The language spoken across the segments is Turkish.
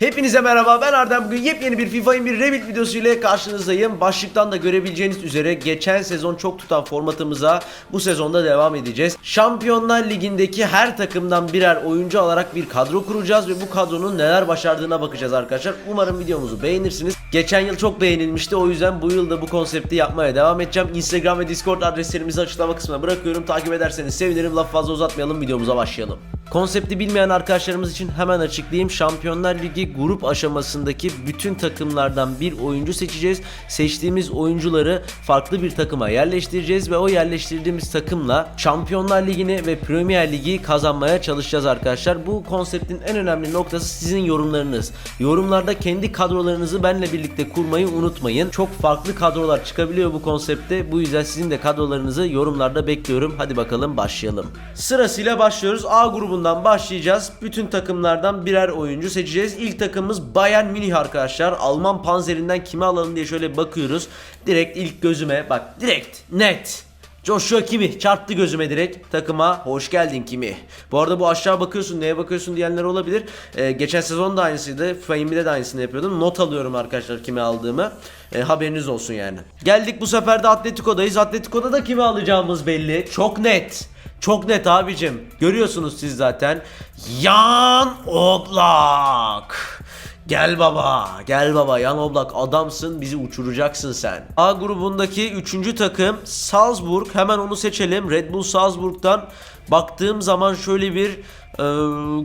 Hepinize merhaba ben Erdem bugün yepyeni bir FIFA 21 Revit videosu ile karşınızdayım. Başlıktan da görebileceğiniz üzere geçen sezon çok tutan formatımıza bu sezonda devam edeceğiz. Şampiyonlar Ligi'ndeki her takımdan birer oyuncu alarak bir kadro kuracağız ve bu kadronun neler başardığına bakacağız arkadaşlar. Umarım videomuzu beğenirsiniz. Geçen yıl çok beğenilmişti o yüzden bu yıl da bu konsepti yapmaya devam edeceğim. Instagram ve Discord adreslerimizi açıklama kısmına bırakıyorum. Takip ederseniz sevinirim. Laf fazla uzatmayalım videomuza başlayalım. Konsepti bilmeyen arkadaşlarımız için hemen açıklayayım. Şampiyonlar Ligi grup aşamasındaki bütün takımlardan bir oyuncu seçeceğiz. Seçtiğimiz oyuncuları farklı bir takıma yerleştireceğiz ve o yerleştirdiğimiz takımla Şampiyonlar Ligi'ni ve Premier Ligi kazanmaya çalışacağız arkadaşlar. Bu konseptin en önemli noktası sizin yorumlarınız. Yorumlarda kendi kadrolarınızı benle birlikte kurmayı unutmayın. Çok farklı kadrolar çıkabiliyor bu konsepte. Bu yüzden sizin de kadrolarınızı yorumlarda bekliyorum. Hadi bakalım başlayalım. Sırasıyla başlıyoruz. A grubundan başlayacağız. Bütün takımlardan birer oyuncu seçeceğiz. İlk takımımız Bayern Münih arkadaşlar. Alman panzerinden kimi alalım diye şöyle bakıyoruz. Direkt ilk gözüme bak direkt net. Joshua Kimi çarptı gözüme direkt takıma hoş geldin Kimi. Bu arada bu aşağı bakıyorsun neye bakıyorsun diyenler olabilir. Ee, geçen sezon da aynısıydı. FIFA 20'de de aynısını yapıyordum. Not alıyorum arkadaşlar kimi aldığımı. Ee, haberiniz olsun yani. Geldik bu sefer de Atletico'dayız. Atletico'da da kimi alacağımız belli. Çok net. Çok net abicim. Görüyorsunuz siz zaten. Yan Oblak. Gel baba, gel baba Yan Oblak adamsın bizi uçuracaksın sen. A grubundaki 3. takım Salzburg hemen onu seçelim. Red Bull Salzburg'dan baktığım zaman şöyle bir e,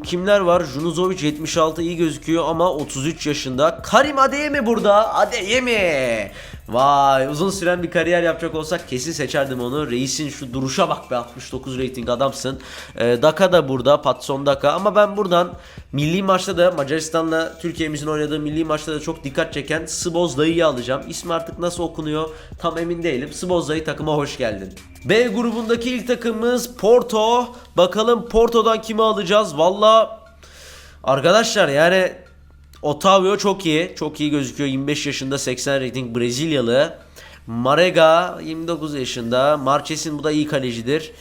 kimler var? Junuzovic 76 iyi gözüküyor ama 33 yaşında. Karim Adeyemi burada. Adeyemi. Vay uzun süren bir kariyer yapacak olsak kesin seçerdim onu. Reis'in şu duruşa bak be 69 rating adamsın. E, Daka da burada Patson Daka ama ben buradan milli maçta da Macaristan'la Türkiye'mizin oynadığı milli maçta da çok dikkat çeken Sboz dayıyı alacağım. İsmi artık nasıl okunuyor tam emin değilim. Sboz dayı takıma hoş geldin. B grubundaki ilk takımımız Porto. Bakalım Porto'dan kimi alacağız? Valla arkadaşlar yani Otavio çok iyi. Çok iyi gözüküyor. 25 yaşında 80 rating Brezilyalı. Marega 29 yaşında. Marches'in bu da iyi kalecidir.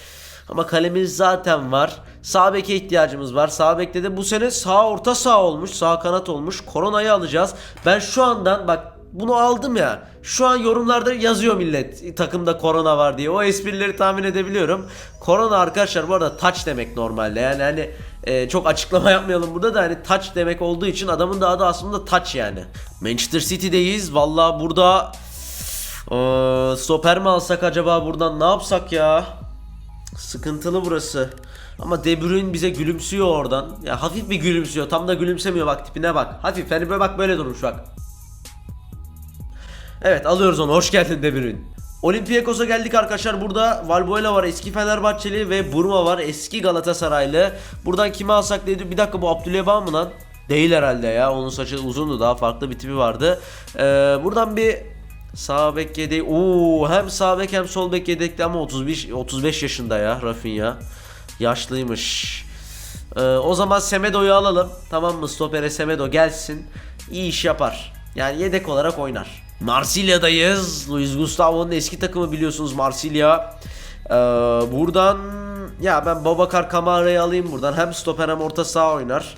Ama kalemiz zaten var. Sağ beke ihtiyacımız var. Sağ bekte de bu sene sağ orta sağ olmuş. Sağ kanat olmuş. Koronayı alacağız. Ben şu andan bak bunu aldım ya. Şu an yorumlarda yazıyor millet takımda korona var diye. O esprileri tahmin edebiliyorum. Korona arkadaşlar bu arada touch demek normalde. Yani hani e, çok açıklama yapmayalım burada da hani touch demek olduğu için adamın da adı aslında touch yani. Manchester City'deyiz. Valla burada e, stoper mi alsak acaba buradan ne yapsak ya? Sıkıntılı burası. Ama De Bruyne bize gülümsüyor oradan. Ya hafif bir gülümsüyor. Tam da gülümsemiyor bak tipine bak. Hafif hani böyle bak böyle durmuş bak. Evet alıyoruz onu. Hoş geldin De Bruyne. Olympiakos'a geldik arkadaşlar. Burada Valbuena var eski Fenerbahçeli ve Burma var eski Galatasaraylı. Buradan kimi alsak dedi. Bir dakika bu Abdüleba mı lan? Değil herhalde ya. Onun saçı uzundu daha farklı bir tipi vardı. Ee, buradan bir sağ bek yedek. Oo hem sağ bek hem sol bek yedekli ama 31 35 yaşında ya Rafinha. Yaşlıymış. Ee, o zaman Semedo'yu alalım. Tamam mı? Stopere Semedo gelsin. İyi iş yapar. Yani yedek olarak oynar. Marsilya'dayız. Luis Gustavo'nun eski takımı biliyorsunuz Marsilya. Ee, buradan ya ben Babakar Kamara'yı alayım buradan. Hem stoper hem orta saha oynar.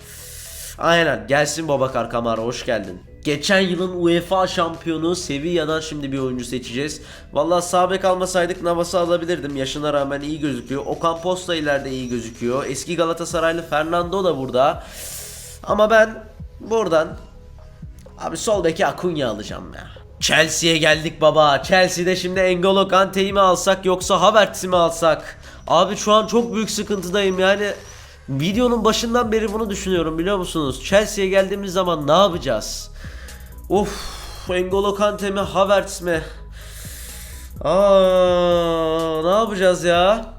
Aynen gelsin Babakar Kamara hoş geldin. Geçen yılın UEFA şampiyonu Sevilla'dan şimdi bir oyuncu seçeceğiz. Vallahi sağ bek almasaydık Navas'ı alabilirdim. Yaşına rağmen iyi gözüküyor. Okan Posta ileride iyi gözüküyor. Eski Galatasaraylı Fernando da burada. Ama ben buradan abi sol beki Akunya alacağım ya. Chelsea'ye geldik baba. Chelsea'de şimdi N'Golo Kante'yi mi alsak yoksa Havertz'i mi alsak? Abi şu an çok büyük sıkıntıdayım yani. Videonun başından beri bunu düşünüyorum biliyor musunuz? Chelsea'ye geldiğimiz zaman ne yapacağız? Of, N'Golo Kante mi, Havertz mi? Aa, ne yapacağız ya?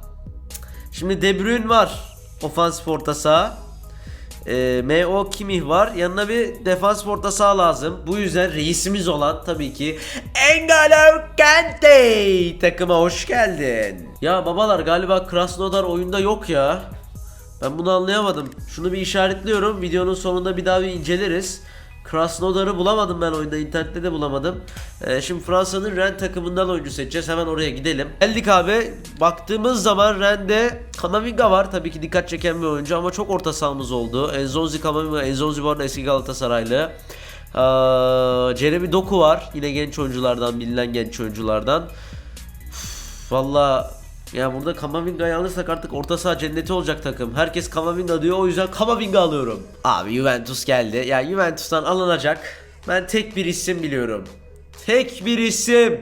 Şimdi De Bruyne var. Ofansif orta saha. Ee, M.O. Kimih var. Yanına bir defans orta saha lazım. Bu yüzden reisimiz olan tabii ki N'Golo Kante takıma hoş geldin. Ya babalar galiba Krasnodar oyunda yok ya. Ben bunu anlayamadım. Şunu bir işaretliyorum. Videonun sonunda bir daha bir inceleriz. Krasnodar'ı bulamadım ben oyunda internette de bulamadım. Ee, şimdi Fransa'nın Ren takımından oyuncu seçeceğiz. Hemen oraya gidelim. Geldik abi. Baktığımız zaman Ren'de Kamavinga var. Tabii ki dikkat çeken bir oyuncu ama çok orta sahamız oldu. Enzonzi Kamavinga. Enzonzi bu arada eski Galatasaraylı. Ee, Jeremy Doku var. Yine genç oyunculardan, bilinen genç oyunculardan. Valla ya burada Kamavinga'yı alırsak artık orta saha cenneti olacak takım. Herkes Kamavinga diyor o yüzden Kamavinga alıyorum. Abi Juventus geldi. Ya Juventus'tan alınacak. Ben tek bir isim biliyorum. Tek bir isim.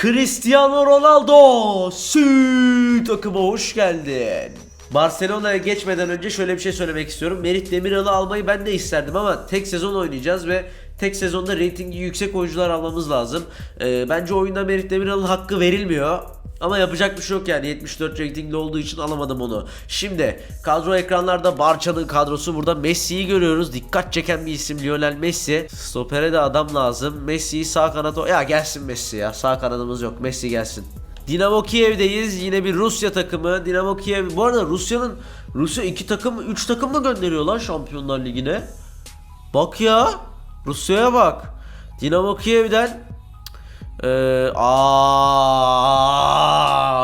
Cristiano Ronaldo. Sü takıma hoş geldin. Barcelona'ya geçmeden önce şöyle bir şey söylemek istiyorum. Merih Demiral'ı almayı ben de isterdim ama tek sezon oynayacağız ve tek sezonda reytingi yüksek oyuncular almamız lazım. Ee, bence oyunda Merih Demiral'ın hakkı verilmiyor. Ama yapacak bir şey yok yani 74 reytingli olduğu için alamadım onu. Şimdi kadro ekranlarda Barça'nın kadrosu burada Messi'yi görüyoruz. Dikkat çeken bir isim Lionel Messi. Stopere de adam lazım. Messi'yi sağ kanata... Ya gelsin Messi ya. Sağ kanadımız yok. Messi gelsin. Dinamo Kiev'deyiz. Yine bir Rusya takımı. Dinamo Kiev. Bu arada Rusya'nın Rusya iki takım, üç takım mı gönderiyor lan Şampiyonlar Ligi'ne? Bak ya. Rusya'ya bak. Dinamo Kiev'den ee, aa,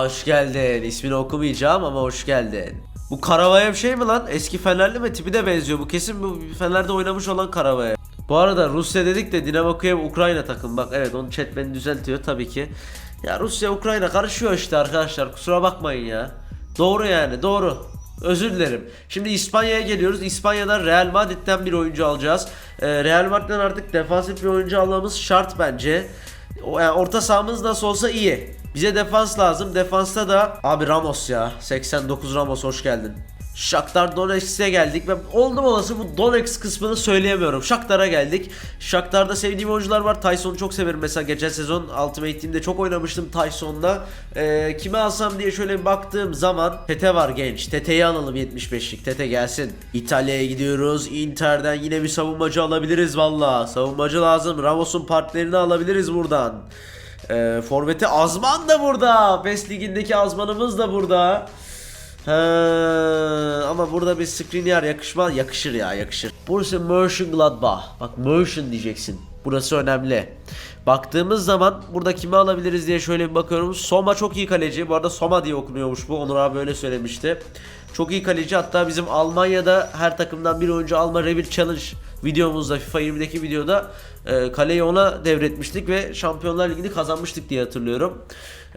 hoş geldin. İsmini okumayacağım ama hoş geldin. Bu Karavayev şey mi lan? Eski Fenerli mi? Tipi de benziyor. Bu kesin bu Fener'de oynamış olan Karavayev. Bu arada Rusya dedik de Dinamo Kiev Ukrayna takım. Bak evet onu chat düzeltiyor tabii ki. Ya Rusya Ukrayna karışıyor işte arkadaşlar. Kusura bakmayın ya. Doğru yani doğru. Özür dilerim. Şimdi İspanya'ya geliyoruz. İspanya'dan Real Madrid'den bir oyuncu alacağız. Ee, Real Madrid'den artık defansif bir oyuncu almamız şart bence. Yani orta sahamız nasıl olsa iyi. Bize defans lazım. Defansta da abi Ramos ya. 89 Ramos hoş geldin. Shakhtar Donetsk'e geldik ve oldum olası bu Donetsk kısmını söyleyemiyorum. Shakhtar'a geldik. Shakhtar'da sevdiğim oyuncular var. Tyson'u çok severim mesela geçen sezon Ultimate Team'de çok oynamıştım Tyson'da. Ee, kimi alsam diye şöyle baktığım zaman Tete var genç. Tete'yi alalım 75'lik. Tete gelsin. İtalya'ya gidiyoruz. Inter'den yine bir savunmacı alabiliriz valla. Savunmacı lazım. Ramos'un partnerini alabiliriz buradan. Ee, Forvet'e Azman da burada. PES ligindeki Azman'ımız da burada. He, ama burada bir Skriniar yakışmaz. Yakışır ya yakışır. Burası Mönchengladbach. Bak Mönchen diyeceksin. Burası önemli. Baktığımız zaman burada kimi alabiliriz diye şöyle bir bakıyorum. Soma çok iyi kaleci. Bu arada Soma diye okunuyormuş bu. Onur abi öyle söylemişti. Çok iyi kaleci. Hatta bizim Almanya'da her takımdan bir oyuncu alma Revit Challenge videomuzda FIFA 20'deki videoda e, kaleyi ona devretmiştik ve Şampiyonlar Ligi'ni kazanmıştık diye hatırlıyorum.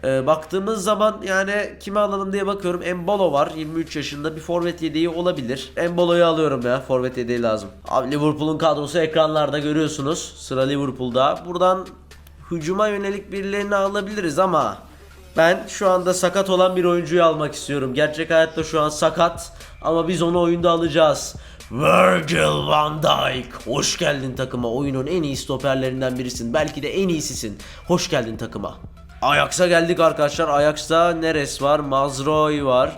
E, baktığımız zaman yani kime alalım diye bakıyorum. Embolo var 23 yaşında bir forvet yedeği olabilir. Embolo'yu alıyorum ya forvet yedeği lazım. Abi Liverpool'un kadrosu ekranlarda görüyorsunuz. Sıra Liverpool'da. Buradan hücuma yönelik birilerini alabiliriz ama ben şu anda sakat olan bir oyuncuyu almak istiyorum. Gerçek hayatta şu an sakat ama biz onu oyunda alacağız. Virgil van Dijk. Hoş geldin takıma. Oyunun en iyi stoperlerinden birisin. Belki de en iyisisin. Hoş geldin takıma. Ajax'a geldik arkadaşlar. Ajax'ta Neres var, Mazroy var.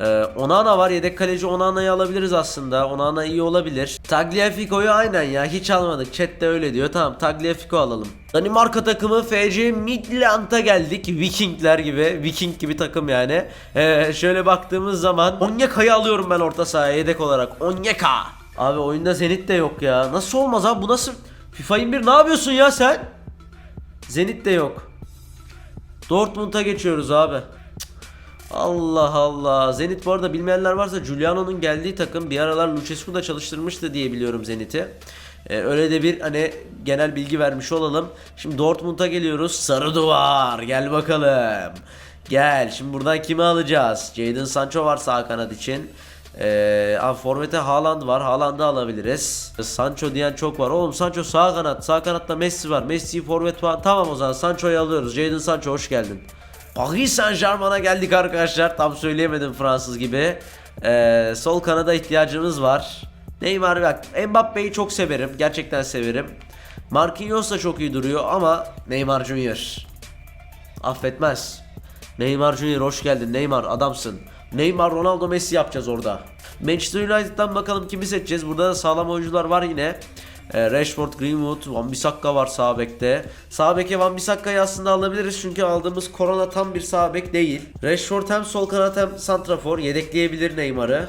Ee, Onana var. Yedek kaleci Onana'yı alabiliriz aslında. Onana iyi olabilir. Tagliafico'yu aynen ya. Hiç almadık. Chat de öyle diyor. Tamam Tagliafico alalım. Danimarka takımı FC Midland'a geldik. Vikingler gibi. Viking gibi takım yani. Ee, şöyle baktığımız zaman Onyeka'yı alıyorum ben orta sahaya yedek olarak. Onyeka. Abi oyunda Zenit de yok ya. Nasıl olmaz abi? Bu nasıl? FIFA 21 ne yapıyorsun ya sen? Zenit de yok. Dortmund'a geçiyoruz abi. Allah Allah. Zenit bu arada bilmeyenler varsa Giuliano'nun geldiği takım bir aralar Lucescu da çalıştırmıştı diye biliyorum Zenit'i. Ee, öyle de bir hani genel bilgi vermiş olalım. Şimdi Dortmund'a geliyoruz. Sarı duvar. Gel bakalım. Gel. Şimdi buradan kimi alacağız? Jadon Sancho var sağ kanat için. Ee, abi Forvet'e Haaland var. Haaland'ı alabiliriz. Sancho diyen çok var. Oğlum Sancho sağ kanat. Sağ kanatta Messi var. Messi'yi forvet falan. Tamam o zaman Sancho'yu alıyoruz. Jadon Sancho hoş geldin. Paris Saint Germain'a geldik arkadaşlar. Tam söyleyemedim Fransız gibi. Ee, sol kanada ihtiyacımız var. Neymar bak Mbappe'yi çok severim. Gerçekten severim. Marquinhos da çok iyi duruyor ama Neymar Junior. Affetmez. Neymar Junior hoş geldin. Neymar adamsın. Neymar Ronaldo Messi yapacağız orada. Manchester United'dan bakalım kimi seçeceğiz. Burada da sağlam oyuncular var yine. Ee, Rashford, Greenwood, Van Bissaka var sağ bekte. Sağ beke Van Bissaka'yı aslında alabiliriz çünkü aldığımız korona tam bir sağ bek değil. Rashford hem sol kanat hem santrafor yedekleyebilir Neymar'ı.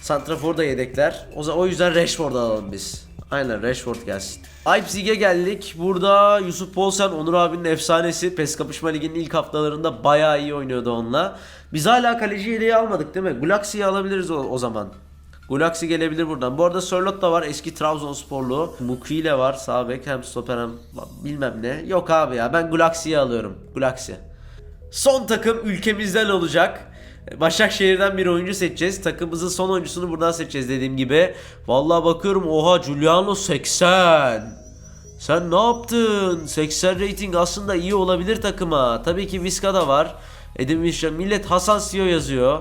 Santrafor da yedekler. O, o yüzden Rashford'u alalım biz. Aynen Rashford gelsin. Leipzig'e geldik. Burada Yusuf Polsen, Onur abinin efsanesi. PES Kapışma Ligi'nin ilk haftalarında bayağı iyi oynuyordu onunla. Biz hala kaleci yedeği almadık değil mi? Gulaxi'yi alabiliriz o, o zaman. Gulaxi gelebilir buradan. Bu arada Sörloth da var. Eski Trabzonsporlu. Mukiele var. Sağ bek hem stoper hem bilmem ne. Yok abi ya ben Gulaxi'yi alıyorum. Gulaxi. Son takım ülkemizden olacak. Başakşehir'den bir oyuncu seçeceğiz. Takımımızın son oyuncusunu buradan seçeceğiz dediğim gibi. Vallahi bakıyorum oha Giuliano 80. Sen ne yaptın? 80 rating aslında iyi olabilir takıma. Tabii ki Viska da var. Edin Visca. Millet Hasan Sio yazıyor.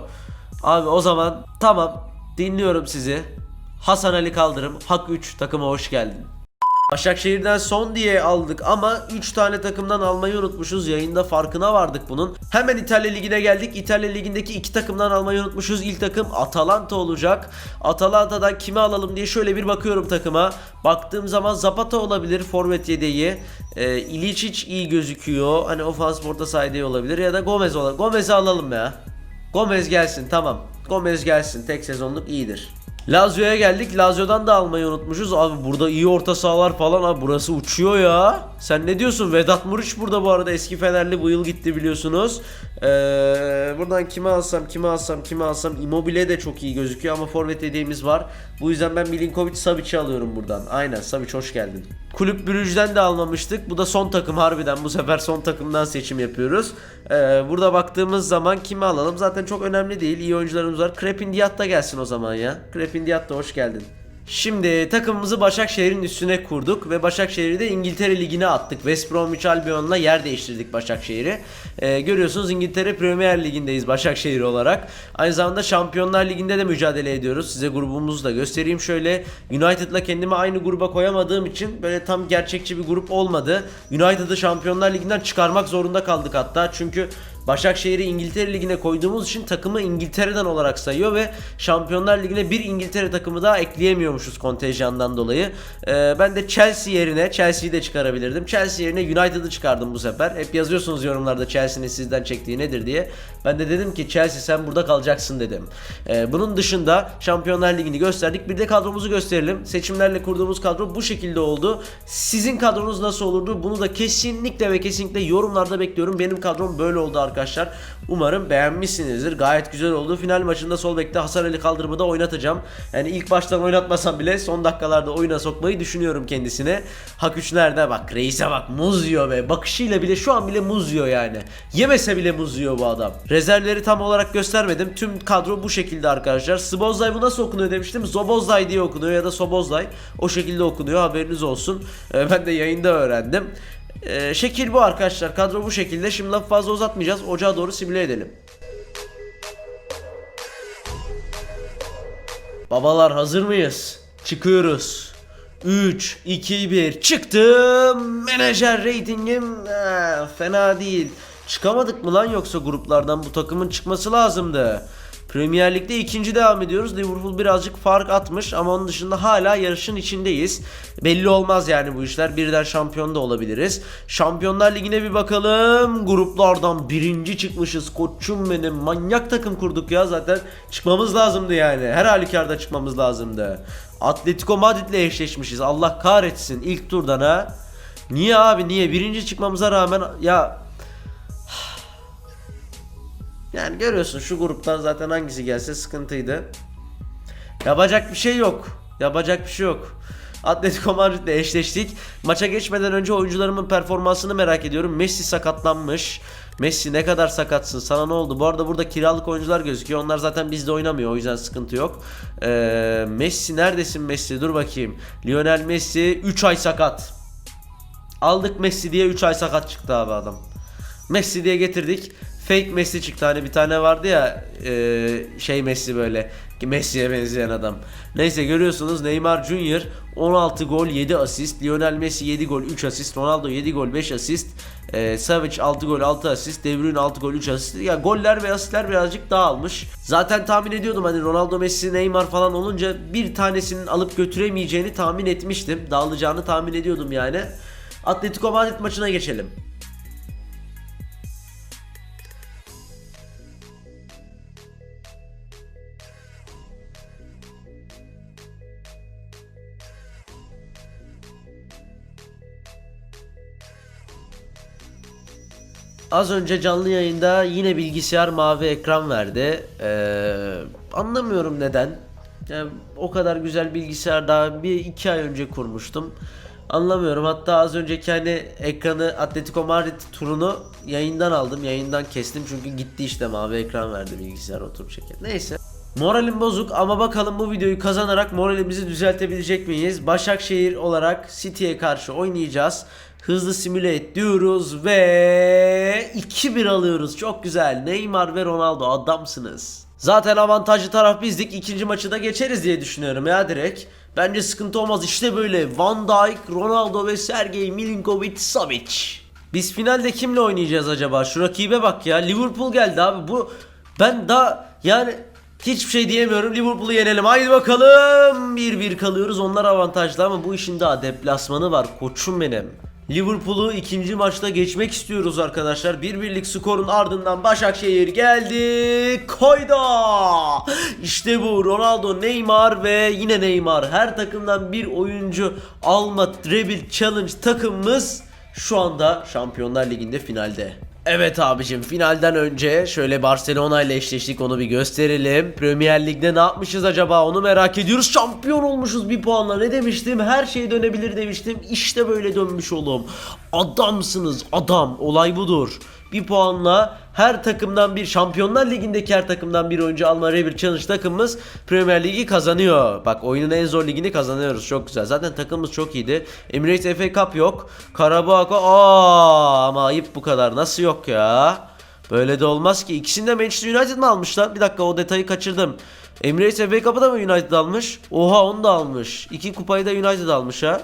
Abi o zaman tamam dinliyorum sizi. Hasan Ali Kaldırım. Hak 3 takıma hoş geldin. Başakşehir'den son diye aldık ama 3 tane takımdan almayı unutmuşuz. Yayında farkına vardık bunun. Hemen İtalya Ligi'ne geldik. İtalya Ligi'ndeki 2 takımdan almayı unutmuşuz. İlk takım Atalanta olacak. Atalanta'dan kimi alalım diye şöyle bir bakıyorum takıma. Baktığım zaman Zapata olabilir forvet yedeği. Ee, Ilicic iyi gözüküyor. Hani ofans orta saha yedeği olabilir ya da Gomez olabilir. Gomez'i alalım ya. Gomez gelsin tamam. Gomez gelsin. Tek sezonluk iyidir. Lazio'ya geldik. Lazio'dan da almayı unutmuşuz. Abi burada iyi orta sahalar falan. Abi burası uçuyor ya. Sen ne diyorsun? Vedat Muriç burada bu arada. Eski Fenerli bu yıl gitti biliyorsunuz. Ee, buradan kimi alsam, kimi alsam, kimi alsam. Immobile de çok iyi gözüküyor ama forvet dediğimiz var. Bu yüzden ben Milinkovic Savic'i alıyorum buradan. Aynen Savic hoş geldin. Kulüp Brüj'den de almamıştık. Bu da son takım harbiden. Bu sefer son takımdan seçim yapıyoruz. Ee, burada baktığımız zaman kimi alalım? Zaten çok önemli değil. İyi oyuncularımız var. Crepin Diat da gelsin o zaman ya. Crepin Diat da hoş geldin. Şimdi takımımızı Başakşehir'in üstüne kurduk ve Başakşehir'i de İngiltere Ligi'ne attık. West Bromwich Albion'la yer değiştirdik Başakşehir'i. Ee, görüyorsunuz İngiltere Premier Ligi'ndeyiz Başakşehir olarak. Aynı zamanda Şampiyonlar Ligi'nde de mücadele ediyoruz. Size grubumuzu da göstereyim şöyle. United'la kendimi aynı gruba koyamadığım için böyle tam gerçekçi bir grup olmadı. United'ı Şampiyonlar Ligi'nden çıkarmak zorunda kaldık hatta. Çünkü Başakşehir'i İngiltere Ligi'ne koyduğumuz için takımı İngiltere'den olarak sayıyor ve Şampiyonlar Ligi'ne bir İngiltere takımı daha ekleyemiyormuşuz kontenjandan dolayı. Ee, ben de Chelsea yerine Chelsea'yi de çıkarabilirdim. Chelsea yerine United'ı çıkardım bu sefer. Hep yazıyorsunuz yorumlarda Chelsea'nin sizden çektiği nedir diye. Ben de dedim ki Chelsea sen burada kalacaksın dedim. Ee, bunun dışında Şampiyonlar Ligi'ni gösterdik. Bir de kadromuzu gösterelim. Seçimlerle kurduğumuz kadro bu şekilde oldu. Sizin kadronuz nasıl olurdu? Bunu da kesinlikle ve kesinlikle yorumlarda bekliyorum. Benim kadrom böyle oldu arkadaşlar. Umarım beğenmişsinizdir. Gayet güzel oldu. Final maçında sol bekte Hasan Ali Kaldırım'ı oynatacağım. Yani ilk baştan oynatmasam bile son dakikalarda oyuna sokmayı düşünüyorum kendisine. Hak 3 nerede? Bak reise bak muz yiyor be. Bakışıyla bile şu an bile muz yiyor yani. Yemese bile muz yiyor bu adam. Rezervleri tam olarak göstermedim. Tüm kadro bu şekilde arkadaşlar. Sbozlay bu nasıl okunuyor demiştim. Zobozlay diye okunuyor ya da Sobozlay. O şekilde okunuyor haberiniz olsun. Ee, ben de yayında öğrendim. Ee, şekil bu arkadaşlar. Kadro bu şekilde. Şimdi lafı fazla uzatmayacağız. Ocağa doğru simüle edelim. Babalar hazır mıyız? Çıkıyoruz. 3, 2, 1 çıktım. Menajer ratingim eh, fena değil. Çıkamadık mı lan yoksa gruplardan bu takımın çıkması lazımdı. Premier Lig'de ikinci devam ediyoruz. Liverpool birazcık fark atmış ama onun dışında hala yarışın içindeyiz. Belli olmaz yani bu işler. Birden şampiyon da olabiliriz. Şampiyonlar Ligi'ne bir bakalım. Gruplardan birinci çıkmışız. Koçum benim. Manyak takım kurduk ya zaten. Çıkmamız lazımdı yani. Her halükarda çıkmamız lazımdı. Atletico Madrid'le eşleşmişiz. Allah kahretsin ilk turdan ha. Niye abi niye? Birinci çıkmamıza rağmen ya yani görüyorsun şu gruptan zaten hangisi gelse sıkıntıydı. Yapacak bir şey yok. Yapacak bir şey yok. Atletico Madrid'le eşleştik. Maça geçmeden önce oyuncularımın performansını merak ediyorum. Messi sakatlanmış. Messi ne kadar sakatsın sana ne oldu? Bu arada burada kiralık oyuncular gözüküyor. Onlar zaten bizde oynamıyor o yüzden sıkıntı yok. Ee, Messi neredesin Messi? Dur bakayım. Lionel Messi 3 ay sakat. Aldık Messi diye 3 ay sakat çıktı abi adam. Messi diye getirdik. Fake Messi çıktı hani bir tane vardı ya e, şey Messi böyle Messi'ye benzeyen adam. Neyse görüyorsunuz Neymar Junior 16 gol 7 asist. Lionel Messi 7 gol 3 asist. Ronaldo 7 gol 5 asist. E, Savage 6 gol 6 asist. De Bruyne 6 gol 3 asist. Ya goller ve asistler birazcık dağılmış. Zaten tahmin ediyordum hani Ronaldo Messi Neymar falan olunca bir tanesinin alıp götüremeyeceğini tahmin etmiştim. Dağılacağını tahmin ediyordum yani. Atletico Madrid maçına geçelim. Az önce canlı yayında yine bilgisayar mavi ekran verdi. Ee, anlamıyorum neden. Yani o kadar güzel bilgisayar daha bir iki ay önce kurmuştum. Anlamıyorum. Hatta az önceki hani ekranı Atletico Madrid turunu yayından aldım. Yayından kestim çünkü gitti işte mavi ekran verdi bilgisayar oturup çeker. Neyse. Moralim bozuk ama bakalım bu videoyu kazanarak moralimizi düzeltebilecek miyiz? Başakşehir olarak City'ye karşı oynayacağız. Hızlı simüle et diyoruz ve 2-1 alıyoruz. Çok güzel. Neymar ve Ronaldo adamsınız. Zaten avantajlı taraf bizdik. İkinci maçı da geçeriz diye düşünüyorum ya direkt. Bence sıkıntı olmaz. İşte böyle Van Dijk, Ronaldo ve Sergey Milinkovic Savic. Biz finalde kimle oynayacağız acaba? Şu rakibe bak ya. Liverpool geldi abi. Bu ben daha yani hiçbir şey diyemiyorum. Liverpool'u yenelim. Haydi bakalım. 1-1 kalıyoruz. Onlar avantajlı ama bu işin daha deplasmanı var. Koçum benim. Liverpool'u ikinci maçta geçmek istiyoruz arkadaşlar. Bir birlik skorun ardından Başakşehir geldi. Koyda. İşte bu Ronaldo, Neymar ve yine Neymar. Her takımdan bir oyuncu alma Rebuild Challenge takımımız şu anda Şampiyonlar Ligi'nde finalde. Evet abicim finalden önce şöyle Barcelona ile eşleştik onu bir gösterelim. Premier Lig'de ne yapmışız acaba onu merak ediyoruz. Şampiyon olmuşuz bir puanla ne demiştim her şey dönebilir demiştim. İşte böyle dönmüş oğlum. Adamsınız adam olay budur. Bir puanla her takımdan bir Şampiyonlar Ligi'ndeki her takımdan bir oyuncu alma Rebel Challenge takımımız Premier Ligi kazanıyor. Bak oyunun en zor ligini kazanıyoruz. Çok güzel. Zaten takımımız çok iyiydi. Emirates FA Cup yok. Karabağ aa ama ayıp bu kadar. Nasıl yok ya? Böyle de olmaz ki. İkisini de Manchester United mı almışlar? Bir dakika o detayı kaçırdım. Emirates FA Cup'ı da mı United almış? Oha onu da almış. İki kupayı da United almış ha.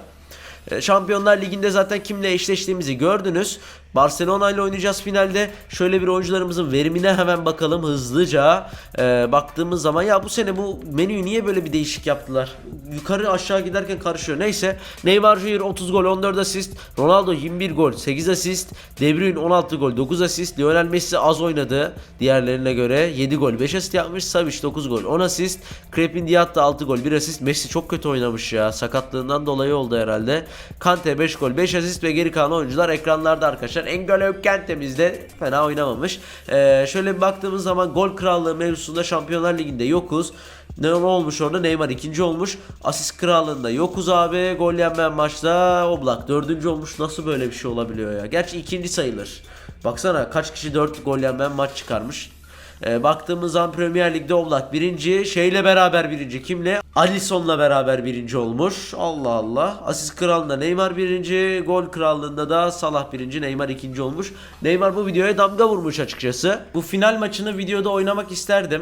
E, Şampiyonlar Ligi'nde zaten kimle eşleştiğimizi gördünüz. Barcelona ile oynayacağız finalde. Şöyle bir oyuncularımızın verimine hemen bakalım hızlıca. E, baktığımız zaman ya bu sene bu menüyü niye böyle bir değişik yaptılar? Yukarı aşağı giderken karışıyor. Neyse. Neymar Junior 30 gol 14 asist. Ronaldo 21 gol 8 asist. De Bruyne 16 gol 9 asist. Lionel Messi az oynadı. Diğerlerine göre 7 gol 5 asist yapmış. Savic 9 gol 10 asist. Crepin Diat da 6 gol 1 asist. Messi çok kötü oynamış ya. Sakatlığından dolayı oldu herhalde. Kante 5 gol 5 asist ve geri kalan oyuncular ekranlarda arkadaşlar. N'Golo Kante'miz de fena oynamamış. Ee, şöyle bir baktığımız zaman gol krallığı mevzusunda Şampiyonlar Ligi'nde yokuz. Ne olmuş orada? Neymar ikinci olmuş. Asist krallığında yokuz abi. Gol yenmeyen maçta Oblak dördüncü olmuş. Nasıl böyle bir şey olabiliyor ya? Gerçi ikinci sayılır. Baksana kaç kişi 4 gol yenmeyen maç çıkarmış. Ee, baktığımız zaman Premier Lig'de Oblak birinci. Şeyle beraber birinci. Kimle? Alisson'la beraber birinci olmuş. Allah Allah. Asist kralında Neymar birinci. Gol krallığında da Salah birinci. Neymar ikinci olmuş. Neymar bu videoya damga vurmuş açıkçası. Bu final maçını videoda oynamak isterdim.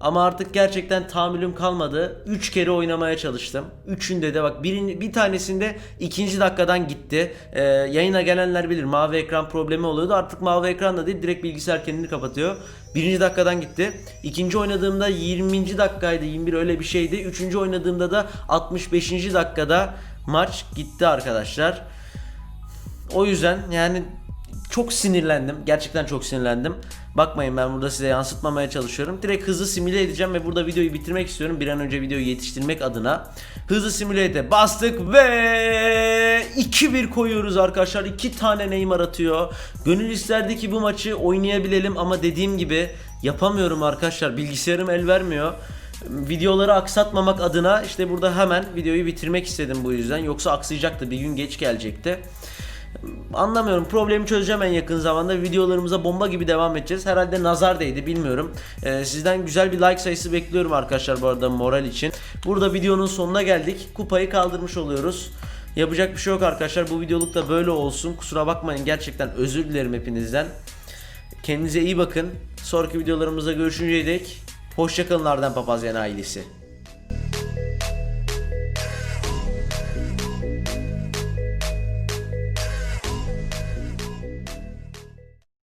Ama artık gerçekten tahammülüm kalmadı. 3 kere oynamaya çalıştım. Üçünde de bak birin, bir tanesinde ikinci dakikadan gitti. Ee, yayına gelenler bilir mavi ekran problemi oluyordu. Artık mavi ekran da değil direkt bilgisayar kendini kapatıyor. Birinci dakikadan gitti. İkinci oynadığımda 20. dakikaydı 21 öyle bir şeydi. Üçüncü oynadığımda da 65. dakikada maç gitti arkadaşlar. O yüzden yani çok sinirlendim. Gerçekten çok sinirlendim. Bakmayın ben burada size yansıtmamaya çalışıyorum. Direkt hızlı simüle edeceğim ve burada videoyu bitirmek istiyorum. Bir an önce videoyu yetiştirmek adına. Hızlı simülete bastık ve 2-1 koyuyoruz arkadaşlar. 2 tane Neymar atıyor. Gönül isterdi ki bu maçı oynayabilelim ama dediğim gibi yapamıyorum arkadaşlar. Bilgisayarım el vermiyor videoları aksatmamak adına işte burada hemen videoyu bitirmek istedim bu yüzden. Yoksa aksayacaktı bir gün geç gelecekti. Anlamıyorum. Problemi çözeceğim en yakın zamanda. Videolarımıza bomba gibi devam edeceğiz. Herhalde nazar değdi bilmiyorum. Ee, sizden güzel bir like sayısı bekliyorum arkadaşlar bu arada moral için. Burada videonun sonuna geldik. Kupayı kaldırmış oluyoruz. Yapacak bir şey yok arkadaşlar. Bu videoluk da böyle olsun. Kusura bakmayın gerçekten özür dilerim hepinizden. Kendinize iyi bakın. Sonraki videolarımızda görüşünceye dek hoşçakalın Arden Papazyan ailesi.